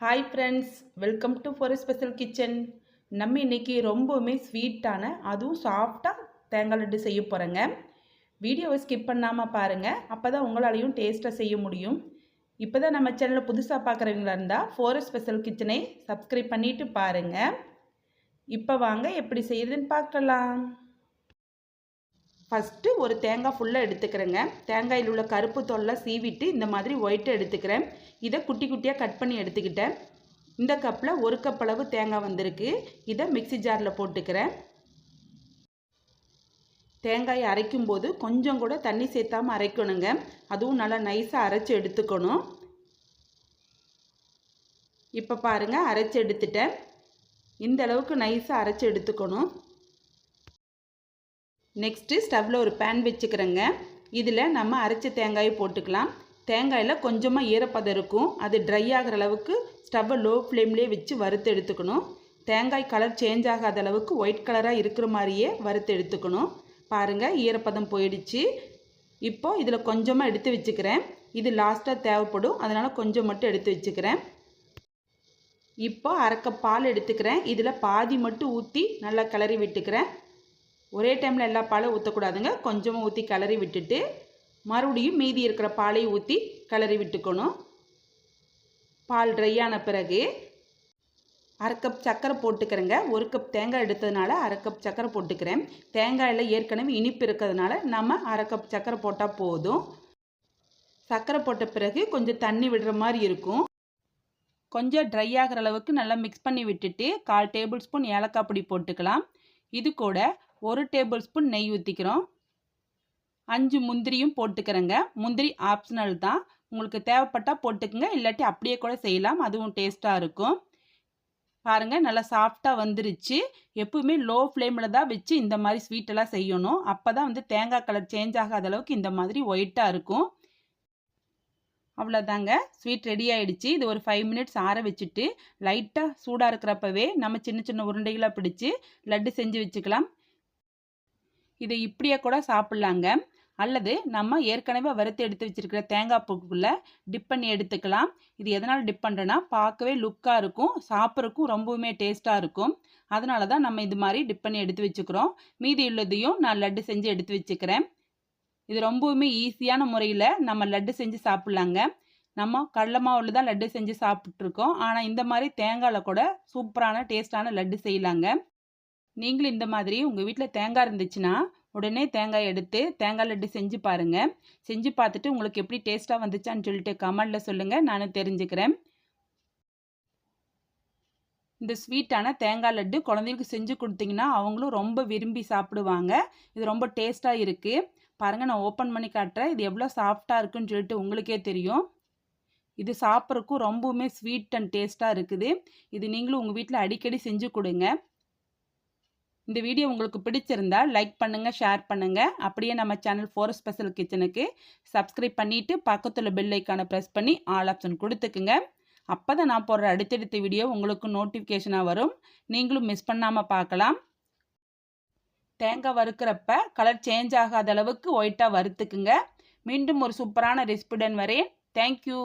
Hi friends welcome to for special kitchen நம்ம இன்றைக்கி ரொம்பவுமே ஸ்வீட்டான அதுவும் சாஃப்டாக தேங்காய் லட்டு செய்ய போகிறேங்க வீடியோவை ஸ்கிப் பண்ணாமல் பாருங்கள் அப்போ தான் உங்களாலையும் டேஸ்ட்டாக செய்ய முடியும். இப்போ தான் நம்ம சேனலில் புதுசாக பார்க்குறவங்களா இருந்தால் ஃபோர் ஸ்பெஷல் கிச்சனை சப்ஸ்கிரைப் பண்ணிவிட்டு பாருங்கள் இப்போ வாங்க எப்படி செய்யுதுன்னு பார்க்கலாம். ஃபஸ்ட்டு ஒரு தேங்காய் ஃபுல்லாக எடுத்துக்கிறேங்க. தேங்காயில் உள்ள கருப்பு தொல்லை சீவிட்டு இந்த மாதிரி ஒயிட்டை எடுத்துக்கிறேன். இதை குட்டி குட்டியாக கட் பண்ணி எடுத்துக்கிட்டேன். இந்த கப்பில் ஒரு கப் அளவு தேங்காய் வந்திருக்கு. இதை மிக்சி ஜாரில் போட்டுக்கிறேன். தேங்காயை அரைக்கும் போது கொஞ்சம் கூட தண்ணி சேர்த்தாமல் அரைக்கணுங்க. அதுவும் நல்லா நைஸாக அரைச்சி எடுத்துக்கணும். இப்போ பாருங்கள் அரைச்சி எடுத்துட்டேன். இந்த அளவுக்கு நைஸாக அரைச்சி எடுத்துக்கணும். நெக்ஸ்ட்டு ஸ்டவ்வில் ஒரு பேன் வச்சுக்கிறேங்க. இதில் நம்ம அரைச்ச தேங்காயை போட்டுக்கலாம். தேங்காயில் கொஞ்சமாக ஈரப்பதம் இருக்கும். அது ட்ரை ஆகிற அளவுக்கு ஸ்டவ்வை லோ ஃப்ளேம்லேயே வச்சு வறுத்து எடுத்துக்கணும். தேங்காய் கலர் சேஞ்ச் ஆகாத அளவுக்கு ஒயிட் கலராக இருக்கிற மாதிரியே வறுத்து எடுத்துக்கணும். பாருங்கள் ஈரப்பதம் போயிடுச்சு. இப்போ இதில் கொஞ்சமாக எடுத்து வச்சுக்கிறேன். இது லாஸ்ட்டாக தேவைப்படும். அதனால் கொஞ்சம் மட்டும் எடுத்து வச்சுக்கிறேன். இப்போ அரைக்க பால் எடுத்துக்கிறேன். இதில் பாதி மட்டும் ஊற்றி நல்லா கிளறி விட்டுக்கிறேன். ஒரே டைமில் எல்லா பாலும் ஊற்றக்கூடாதுங்க கொஞ்சமாக ஊற்றி கிளறி விட்டுட்டு மறுபடியும் மீதி இருக்கிற பாலையும் ஊற்றி கிளறி விட்டுக்கணும். பால் ட்ரை ஆன பிறகு அரை கப் சர்க்கரை போட்டுக்கிறேங்க. ஒரு கப் தேங்காய் எடுத்ததுனால அரை கப் சர்க்கரை போட்டுக்கிறேன். தேங்காயில் ஏற்கனவே இனிப்பு இருக்கிறதுனால நம்ம அரை கப் சர்க்கரை போட்டால் போதும். சர்க்கரை போட்ட பிறகு கொஞ்சம் தண்ணி விடுற மாதிரி இருக்கும். கொஞ்சம் ட்ரை ஆகிற அளவுக்கு நல்லா மிக்ஸ் பண்ணி விட்டுட்டு கால் டேபிள் ஸ்பூன் ஏலக்காய் பொடி போட்டுக்கலாம். இது கூட ஒரு டேபிள் ஸ்பூன் நெய் ஊற்றிக்கிறோம் அஞ்சு முந்திரியும் போட்டுக்கிறேங்க. முந்திரி ஆப்ஷனல் தான். உங்களுக்கு தேவைப்பட்டால் போட்டுக்குங்க. இல்லாட்டி அப்படியே கூட செய்யலாம். அதுவும் டேஸ்ட்டாக இருக்கும். பாருங்கள் நல்லா சாஃப்டாக வந்துருச்சு. எப்பவுமே லோ ஃப்ளேமில் தான் வச்சு இந்த மாதிரி ஸ்வீட்டெல்லாம் செய்யணும். அப்போ தான் வந்து தேங்காய் கலர் சேஞ்ச் ஆகாத அளவுக்கு இந்த மாதிரி ஒயிட்டாக இருக்கும். அவ்வளோதாங்க ஸ்வீட் ரெடி ஆகிடுச்சு இது ஒரு ஃபைவ் மினிட்ஸ் ஆற வச்சுட்டு லைட்டாக சூடாக இருக்கிறப்பவே நம்ம சின்ன சின்ன உருண்டைகளாக பிடிச்சி லட்டு செஞ்சு வச்சுக்கலாம். இதை இப்படியே கூட சாப்பிட்லாங்க. அல்லது நம்ம ஏற்கனவே வறுத்து எடுத்து வச்சுருக்கிற தேங்காய் பூக்குள்ளே டிப் பண்ணி எடுத்துக்கலாம். இது எதனால் டிப் பண்ணுறேன்னா பார்க்கவே லுக்காக இருக்கும் சாப்பிட்றக்கும் ரொம்பவுமே டேஸ்ட்டாக இருக்கும். அதனால தான் நம்ம இது மாதிரி டிப் பண்ணி எடுத்து வச்சுக்கிறோம். மீதி உள்ளதையும் நான் லட்டு செஞ்சு எடுத்து வச்சுக்கிறேன். இது ரொம்பவுமே ஈஸியான முறையில் நம்ம லட்டு செஞ்சு சாப்பிட்லாங்க. நம்ம கடல மாவில் தான் லட்டு செஞ்சு சாப்பிட்ருக்கோம் ஆனால் இந்த மாதிரி தேங்காயில் கூட சூப்பரான டேஸ்ட்டான லட்டு செய்யலாங்க. நீங்களும் இந்த மாதிரி உங்கள் வீட்டில் தேங்காய் இருந்துச்சுன்னா உடனே தேங்காய் எடுத்து தேங்காய் லட்டு செஞ்சு பாருங்கள் செஞ்சு பார்த்துட்டு உங்களுக்கு எப்படி டேஸ்ட்டாக வந்துச்சான்னு சொல்லிட்டு கமெண்டில் சொல்லுங்கள் நான் தெரிஞ்சுக்கிறேன். இந்த ஸ்வீட்டான தேங்காய் லட்டு குழந்தைங்களுக்கு செஞ்சு கொடுத்தீங்கன்னா அவங்களும் ரொம்ப விரும்பி சாப்பிடுவாங்க. இது ரொம்ப டேஸ்ட்டாக இருக்குது பாருங்கள் நான் ஓப்பன் பண்ணி காட்டுறேன். இது எவ்வளோ சாஃப்டாக இருக்குன்னு சொல்லிட்டு உங்களுக்கே தெரியும். இது சாப்பிட்றக்கும் ரொம்பவுமே ஸ்வீட் அண்ட் டேஸ்ட்டாக இருக்குது. இது நீங்களும் உங்கள் வீட்டில் அடிக்கடி செஞ்சு கொடுங்க. இந்த வீடியோ உங்களுக்கு பிடிச்சிருந்தா லைக் பண்ணுங்கள் ஷேர் பண்ணுங்கள் அப்படியே நம்ம சேனல் ஃபோர் ஸ்பெஷல் கிச்சனுக்கு சப்ஸ்கிரைப் பண்ணிவிட்டு பக்கத்தில் பெல் ஐக்கானை ப்ரெஸ் பண்ணி ஆல் ஆப்ஷன் கொடுத்துக்குங்க. அப்போ தான் நான் போடுற அடுத்தடுத்த வீடியோ உங்களுக்கு நோட்டிஃபிகேஷனாக வரும். நீங்களும் மிஸ் பண்ணாமல் பார்க்கலாம். தேங்காய் வறுக்கிறப்ப கலர் சேஞ்ச் ஆகாத அளவுக்கு ஒயிட்டாக வறுத்துக்குங்க. மீண்டும் ஒரு சூப்பரான ரெசிபிடன் வரேன். தேங்க்யூ